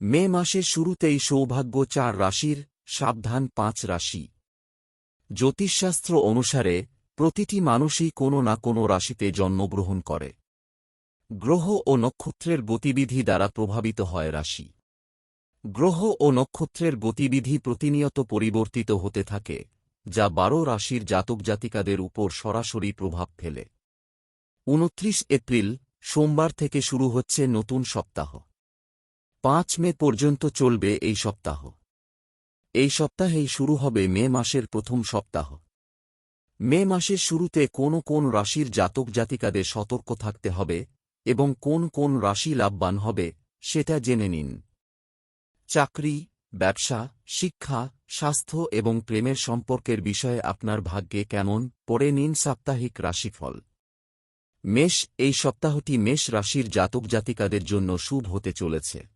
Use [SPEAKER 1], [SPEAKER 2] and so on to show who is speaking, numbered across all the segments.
[SPEAKER 1] মে মাসের শুরুতেই সৌভাগ্য চার রাশির, সাবধান পাঁচ রাশি। জ্যোতিষশাস্ত্র অনুসারে, প্রতিটি মানুষই কোনো না কোনো রাশিতে জন্মগ্রহণ করে। গ্রহ ও নক্ষত্রের গতিবিধি দ্বারা প্রভাবিত হয় রাশি। গ্রহ ও নক্ষত্রের গতিবিধি প্রতিনিয়ত পরিবর্তিত হতে থাকে, যা বারো রাশির জাতক জাতিকাদের উপর সরাসরি প্রভাব ফেলে। উনত্রিশ এপ্রিল, সোমবার থেকে শুরু হচ্ছে নতুন সপ্তাহ। পাঁচ মে পর্যন্ত চলবে এই সপ্তাহ। এই সপ্তাহেই শুরু হবে মে মাসের প্রথম সপ্তাহ। মে মাসের শুরুতে কোন কোন রাশির জাতক জাতিকাদের সতর্ক থাকতে হবে এবং কোন কোন রাশি লাভবান হবে সেটা জেনে নিন। চাকরি, ব্যবসা, শিক্ষা, স্বাস্থ্য এবং প্রেমের সম্পর্কের বিষয়ে আপনার ভাগ্যে কেমন পড়ে নিন সাপ্তাহিক রাশিফল। মেষ, এই সপ্তাহটি মেষ রাশির জাতক জাতিকাদের জন্য শুভ হতে চলেছে।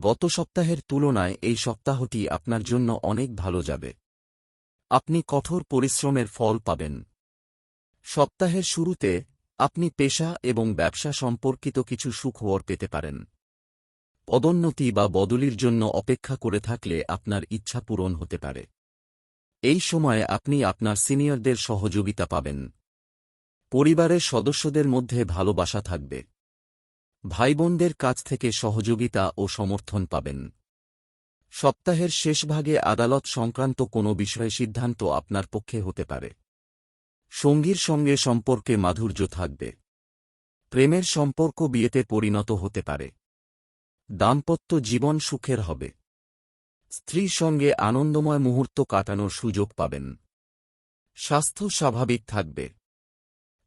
[SPEAKER 1] গত সপ্তাহের তুলনায় এই সপ্তাহটি আপনার জন্য অনেক ভালো যাবে। আপনি কঠোর পরিশ্রমের ফল পাবেন। সপ্তাহের শুরুতে আপনি পেশা এবং ব্যবসা সম্পর্কিত কিছু সুখবর পেতে পারেন। পদোন্নতি বা বদলির জন্য অপেক্ষা করে থাকলে আপনার ইচ্ছা পূরণ হতে পারে। এই সময়ে আপনি আপনার সিনিয়রদের সহযোগিতা পাবেন। পরিবারের সদস্যদের মধ্যে ভালোবাসা থাকবে। ভাইবোনদের কাছ থেকে সহযোগিতা ও সমর্থন পাবেন। সপ্তাহের শেষভাগে আদালত সংক্রান্ত কোনো বিষয়ে সিদ্ধান্ত আপনার পক্ষে হতে পারে। সঙ্গীর সঙ্গে সম্পর্কে মাধুর্য থাকবে। প্রেমের সম্পর্ক বিয়েতে পরিণত হতে পারে। দাম্পত্য জীবন সুখের হবে। স্ত্রীর সঙ্গে আনন্দময় মুহূর্ত কাটানোর সুযোগ পাবেন। স্বাস্থ্য স্বাভাবিক থাকবে।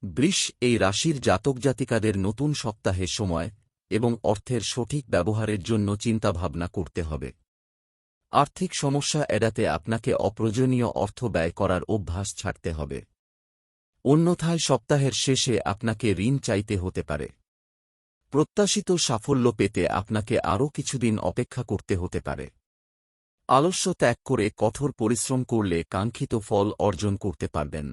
[SPEAKER 1] বৃষ এই রাশির জাতক জাতিকাদের নতুন সপ্তাহের সময় এবং অর্থের সঠিক ব্যবহারের জন্য চিন্তাভাবনা করতে হবে। আর্থিক সমস্যা এড়াতে আপনাকে অপ্রয়োজনীয় অর্থ ব্যয় করার অভ্যাস ছাড়তে হবে। অন্যথায় সপ্তাহের শেষে আপনাকে ঋণ চাইতে হতে পারে। প্রত্যাশিত সাফল্য পেতে আপনাকে আরও কিছুদিন অপেক্ষা করতে হতে পারে। আলস্য ত্যাগ করে কঠোর পরিশ্রম করলে কাঙ্ক্ষিত ফল অর্জন করতে পারবেন।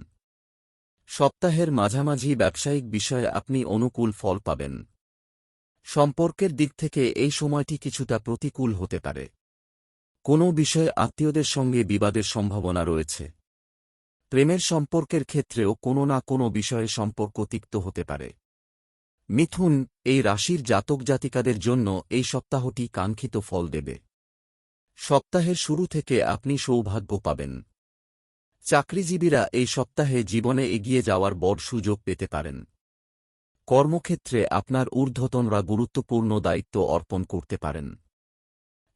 [SPEAKER 1] সপ্তাহের মাঝামাঝি ব্যবসায়িক বিষয়ে আপনি অনুকূল ফল পাবেন। সম্পর্কের দিক থেকে এই সময়টি কিছুটা প্রতিকূল হতে পারে। কোনো বিষয়ে আত্মীয়দের সঙ্গে বিবাদের সম্ভাবনা রয়েছে। প্রেমের সম্পর্কের ক্ষেত্রেও কোনো না কোনো বিষয়ে সম্পর্ক তিক্ত হতে পারে। মিথুন, এই রাশির জাতক জাতিকাদের জন্য এই সপ্তাহটি কাঙ্ক্ষিত ফল দেবে। সপ্তাহের শুরু থেকে আপনি সৌভাগ্য পাবেন। চাকরিজীবীরা এই সপ্তাহে জীবনে এগিয়ে যাওয়ার বড় সুযোগ পেতে পারেন। কর্মক্ষেত্রে আপনার ঊর্ধ্বতনরা গুরুত্বপূর্ণ দায়িত্ব অর্পণ করতে পারেন।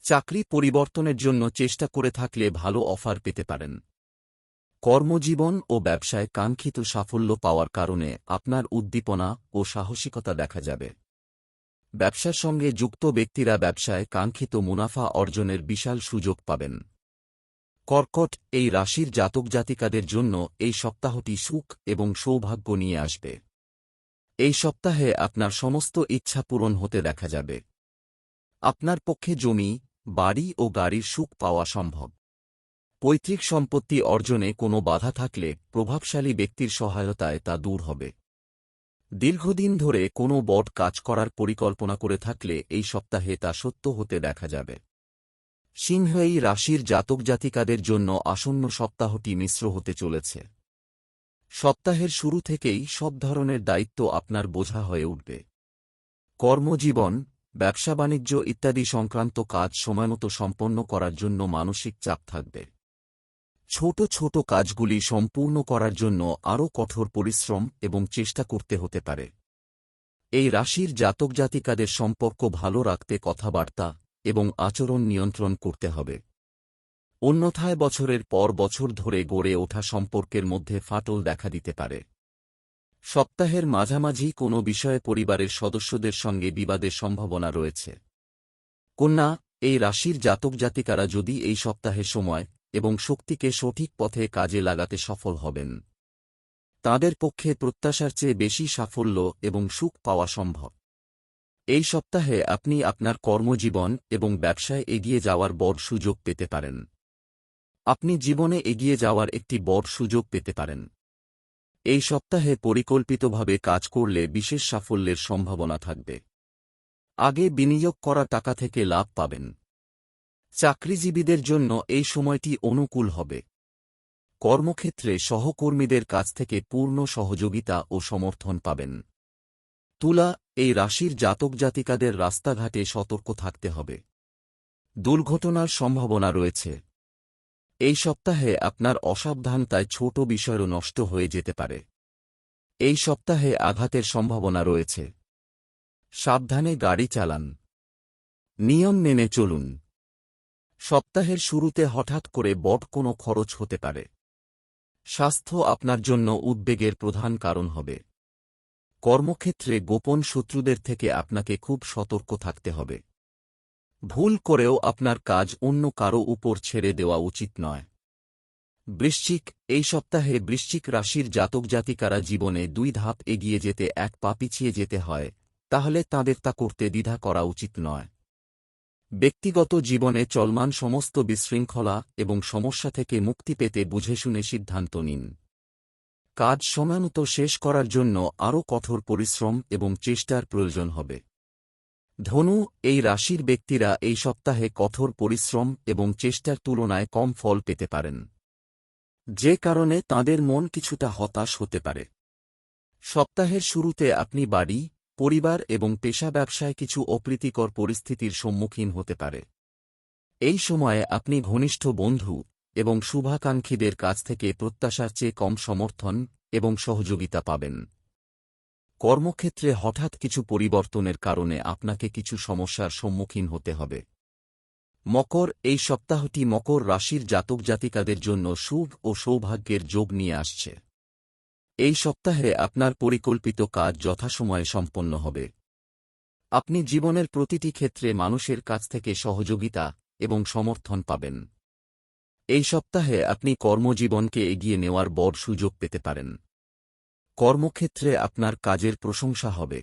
[SPEAKER 1] চাকরি পরিবর্তনের জন্য চেষ্টা করে থাকলে ভালো অফার পেতে পারেন। কর্মজীবন ও ব্যবসায় কাঙ্ক্ষিত সাফল্য পাওয়ার কারণে আপনার উদ্দীপনা ও সাহসিকতা দেখা যাবে। ব্যবসার সঙ্গে যুক্ত ব্যক্তিরা ব্যবসায় কাঙ্ক্ষিত মুনাফা অর্জনের বিশাল সুযোগ পাবেন। কর্কট, এই রাশির জাতক জাতিকাদের জন্য এই সপ্তাহটি সুখ এবং সৌভাগ্য নিয়ে আসবে। এই সপ্তাহে আপনার সমস্ত ইচ্ছা পূরণ হতে দেখা যাবে। আপনার পক্ষে জমি, বাড়ি ও গাড়ির সুখ পাওয়া সম্ভব। পৈতৃক সম্পত্তি অর্জনে কোনো বাধা থাকলে প্রভাবশালী ব্যক্তির সহায়তায় তা দূর হবে। দীর্ঘদিন ধরে কোনো বট কাজ করার পরিকল্পনা করে থাকলে এই সপ্তাহে তা সত্য হতে দেখা যাবে। সিংহ রাশির জাতক জাতিকাদের জন্য আসন্ন সপ্তাহটি মিশ্র হতে চলেছে। সপ্তাহের শুরু থেকেই সব ধরনের দায়িত্ব আপনার বোঝা হয়ে উঠবে। কর্মজীবন, ব্যবসা বাণিজ্য ইত্যাদি সংক্রান্ত কাজ সময়মতো সম্পন্ন করার জন্য মানসিক চাপ থাকবে। ছোট ছোট কাজগুলি সম্পূর্ণ করার জন্য আরও কঠোর পরিশ্রম এবং চেষ্টা করতে হতে পারে। এই রাশির জাতক জাতিকাদের সম্পর্ক ভালো রাখতে কথাবার্তা এবং আচরণ নিয়ন্ত্রণ করতে হবে। অন্যথায় বছরের পর বছর ধরে গড়ে ওঠা সম্পর্কের মধ্যে ফাটল দেখা দিতে পারে। সপ্তাহের মাঝামাঝি কোনো বিষয়ে পরিবারের সদস্যদের সঙ্গে বিবাদের সম্ভাবনা রয়েছে। কন্যা, এই রাশির জাতক জাতিকারা যদি এই সপ্তাহের সময় এবং শক্তিকে সঠিক পথে কাজে লাগাতে সফল হবেন, তাদের পক্ষে প্রত্যাশার চেয়ে বেশি সাফল্য এবং সুখ পাওয়া সম্ভব। এই সপ্তাহে আপনি আপনার কর্মজীবন এবং ব্যবসায় এগিয়ে যাওয়ার বড় সুযোগ পেতে পারেন। আপনি জীবনে এগিয়ে যাওয়ার একটি বড় সুযোগ পেতে পারেন। এই সপ্তাহে পরিকল্পিতভাবে কাজ করলে বিশেষ সাফল্যের সম্ভাবনা থাকবে। আগে বিনিয়োগ করা টাকা থেকে লাভ পাবেন। চাকরিজীবীদের জন্য এই সময়টি অনুকূল হবে। কর্মক্ষেত্রে সহকর্মীদের কাছ থেকে পূর্ণ সহযোগিতা ও সমর্থন পাবেন। তুলা এই রাশির জাতক জাতিকাদের রাস্তাঘাটে সতর্ক থাকতে হবে। দুর্ঘটনার সম্ভাবনা রয়েছে। এই সপ্তাহে আপনার অসাবধানতায় ছোট বিষয়ও নষ্ট হয়ে যেতে পারে। এই সপ্তাহে আঘাতের সম্ভাবনা রয়েছে। সাবধানে গাড়ি চালান। নিয়ম মেনে চলুন। সপ্তাহের শুরুতে হঠাৎ করে বট কোনো খরচ হতে পারে। স্বাস্থ্য আপনার জন্য উদ্বেগের প্রধান কারণ হবে। কর্মক্ষেত্রে গোপন শত্রুদের থেকে আপনাকে খুব সতর্ক থাকতে হবে। ভুল করেও আপনার কাজ অন্য কারও উপর ছেড়ে দেওয়া উচিত নয়। বৃশ্চিক, এই সপ্তাহে বৃশ্চিক রাশির জাতক জাতিকারা জীবনে দুই ধাপ এগিয়ে যেতে এক পা পিছিয়ে যেতে হয়, তাহলে তাদের তা করতে দ্বিধা করা উচিত নয়। ব্যক্তিগত জীবনে চলমান সমস্ত বিশৃঙ্খলা এবং সমস্যা থেকে মুক্তি পেতে বুঝে শুনে সিদ্ধান্ত নিন। কাজ সময়মতো শেষ করার জন্য আরও কঠোর পরিশ্রম এবং চেষ্টার প্রয়োজন হবে। ধনু, এই রাশির ব্যক্তিরা এই সপ্তাহে কঠোর পরিশ্রম এবং চেষ্টার তুলনায় কম ফল পেতে পারেন। যে কারণে তাদের মন কিছুটা হতাশ হতে পারে। সপ্তাহের শুরুতে আপনি বাড়ি, পরিবার এবং পেশা ব্যবসায় কিছু অপ্রীতিকর পরিস্থিতির সম্মুখীন হতে পারে। এই সময়ে আপনি ঘনিষ্ঠ বন্ধু এবং শুভাকাঙ্ক্ষীদের কাছ থেকে প্রত্যাশার চেয়ে কম সমর্থন এবং সহযোগিতা পাবেন। কর্মক্ষেত্রে হঠাৎ কিছু পরিবর্তনের কারণে আপনাকে কিছু সমস্যার সম্মুখীন হতে হবে। মকর, এই সপ্তাহটি মকর রাশির জাতক জাতিকাদের জন্য শুভ ও সৌভাগ্যের যোগ নিয়ে আসছে। এই সপ্তাহে আপনার পরিকল্পিত কাজ যথাসময়ে সম্পন্ন হবে। আপনি জীবনের প্রতিটি ক্ষেত্রে মানুষের কাছ থেকে সহযোগিতা এবং সমর্থন পাবেন। এই সপ্তাহে আপনি কর্মজীবনকে এগিয়ে নেওয়ার বড় সুযোগ পেতে পারেন। কর্মক্ষেত্রে আপনার কাজের প্রশংসা হবে।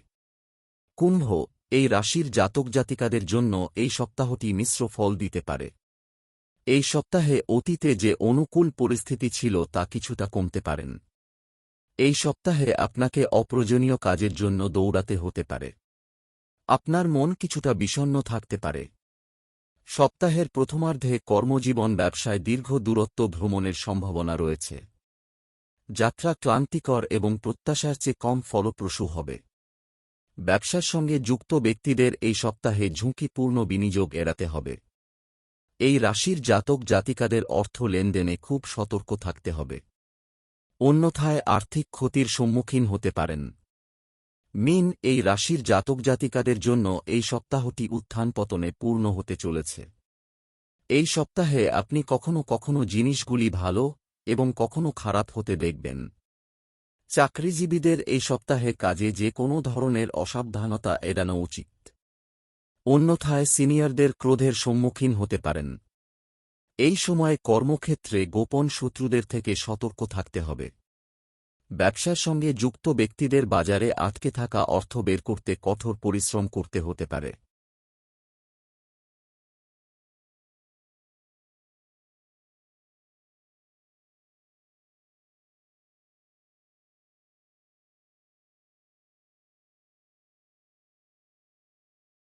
[SPEAKER 1] কুম্ভ, এই রাশির জাতক জাতিকাদের জন্য এই সপ্তাহটি মিশ্র ফল দিতে পারে। এই সপ্তাহে অতীতে যে অনুকূল পরিস্থিতি ছিল তা কিছুটা কমতে পারেন। এই সপ্তাহে আপনাকে অপ্রয়োজনীয় কাজের জন্য দৌড়াতে হতে পারে। আপনার মন কিছুটা বিষণ্ন থাকতে পারে। সপ্তাহের প্রথমার্ধে কর্মজীবন ব্যবসায় দীর্ঘ দূরত্ব ভ্রমণের সম্ভাবনা রয়েছে। যাত্রা ক্লান্তিকর এবং প্রত্যাশার চেয়ে কম ফলপ্রসূ হবে। ব্যবসার সঙ্গে যুক্ত ব্যক্তিদের এই সপ্তাহে ঝুঁকিপূর্ণ বিনিয়োগ এড়াতে হবে। এই রাশির জাতক জাতিকাদের অর্থ লেনদেনে খুব সতর্ক থাকতে হবে। অন্যথায় আর্থিক ক্ষতির সম্মুখীন হতে পারেন। মিন এই রাশির জাতক জাতিকাদের জন্য এই সপ্তাহটি উত্থান পতনে পূর্ণ হতে চলেছে। এই সপ্তাহে আপনি কখনো কখনো জিনিসগুলি ভালো এবং কখনো খারাপ হতে দেখবেন। চাকরিজীবীদের এই সপ্তাহে কাজে যে কোনো ধরনের অসাবধানতা এড়ানো উচিত। অন্যথায় সিনিয়রদের ক্রোধের সম্মুখীন হতে পারেন। এই সময় কর্মক্ষেত্রে গোপন শত্রুদের থেকে সতর্ক থাকতে হবে। ব্যবসার সঙ্গে যুক্ত ব্যক্তিদের বাজারে আটকে থাকা অর্থ বের করতে কঠোর পরিশ্রম করতে হতে পারে।